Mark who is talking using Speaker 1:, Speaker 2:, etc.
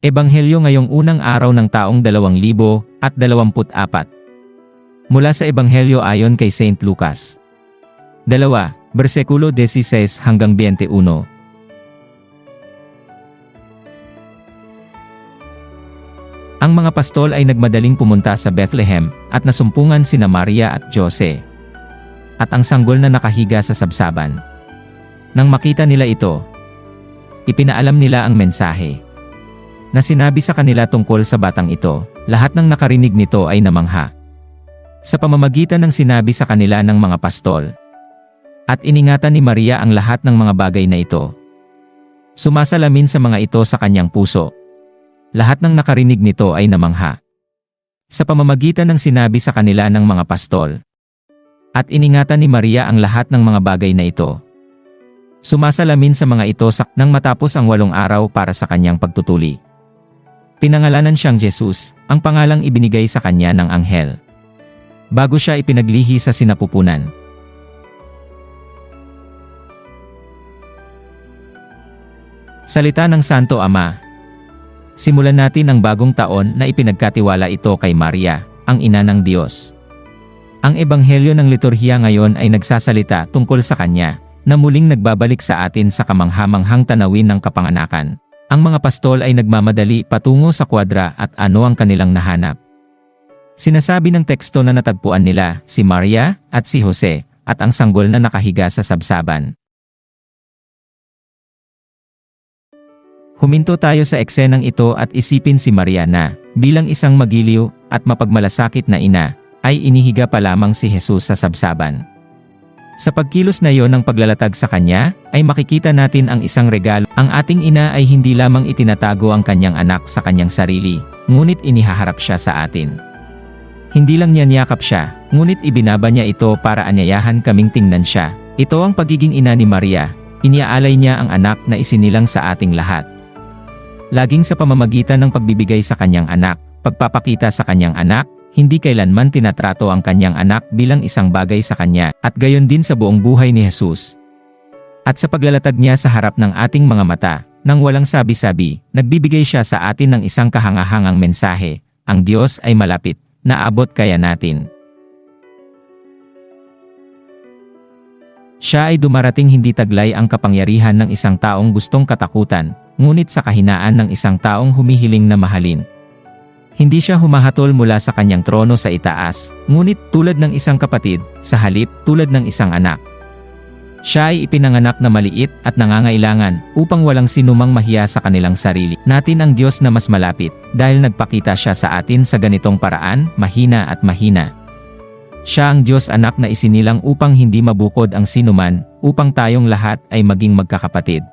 Speaker 1: Ebanghelyo ngayong unang araw ng taong 2024. Mula sa Ebanghelyo ayon kay St. Lucas. 2, bersekulo 16 hanggang 21. Ang mga pastol ay nagmadaling pumunta sa Bethlehem at nasumpungan sina Maria at Jose. At ang sanggol na nakahiga sa sabsaban. Nang makita nila ito, ipinaalam nila ang mensahe na sinabi sa kanila tungkol sa batang ito, lahat ng nakarinig nito ay namangha. Sa pamamagitan ng sinabi sa kanila ng mga pastol. At iningatan ni Maria ang lahat ng mga bagay na ito. Sumasalamin sa mga ito sa kanyang puso. Lahat ng nakarinig nito ay namangha. Sa pamamagitan ng sinabi sa kanila ng mga pastol. At iningatan ni Maria ang lahat ng mga bagay na ito. Sumasalamin sa mga ito sa nang matapos ang walong araw para sa kanyang pagtutuli. Pinangalanan siyang Jesus, ang pangalang ibinigay sa kanya ng anghel. Bago siya ipinaglihi sa sinapupunan. Salita ng Santo Ama Simulan natin ang bagong taon na ipinagkatiwala ito kay Maria, ang ina ng Diyos. Ang ebanghelyo ng liturhiya ngayon ay nagsasalita tungkol sa kanya, na muling nagbabalik sa atin sa kamanghamanghang tanawin ng kapanganakan. Ang mga pastol ay nagmamadali patungo sa kwadra at ano ang kanilang nahanap. Sinasabi ng teksto na natagpuan nila si Maria at si Jose at ang sanggol na nakahiga sa sabsaban. Huminto tayo sa eksenang ito at isipin si Maria na, bilang isang magiliw at mapagmalasakit na ina, ay inihiga pa lamang si Jesus sa sabsaban. Sa pagkilos na yon ng paglalatag sa kanya, ay makikita natin ang isang regalo. Ang ating ina ay hindi lamang itinatago ang kanyang anak sa kanyang sarili, ngunit inihaharap siya sa atin. Hindi lang niya niyakap siya, ngunit ibinaba niya ito para anyayahan kaming tingnan siya. Ito ang pagiging ina ni Maria, iniaalay niya ang anak na isinilang sa ating lahat. Laging sa pamamagitan ng pagbibigay sa kanyang anak, pagpapakita sa kanyang anak, hindi kailanman tinatrato ang kanyang anak bilang isang bagay sa kanya, at gayon din sa buong buhay ni Jesus. At sa paglalatag niya sa harap ng ating mga mata, nang walang sabi-sabi, nagbibigay siya sa atin ng isang kahangahangang mensahe, ang Diyos ay malapit, naabot kaya natin. Siya ay dumarating hindi taglay ang kapangyarihan ng isang taong gustong katakutan, ngunit sa kahinaan ng isang taong humihiling na mahalin. Hindi siya humahatol mula sa kanyang trono sa itaas, ngunit tulad ng isang kapatid, sa halip tulad ng isang anak. Siya ay ipinanganak na maliit at nangangailangan upang walang sinumang mahiya sa kanilang sarili. Natin ang Diyos na mas malapit dahil nagpakita siya sa atin sa ganitong paraan, mahina at mahina. Siya ang Diyos anak na isinilang upang hindi mabukod ang sinuman, upang tayong lahat ay maging magkakapatid.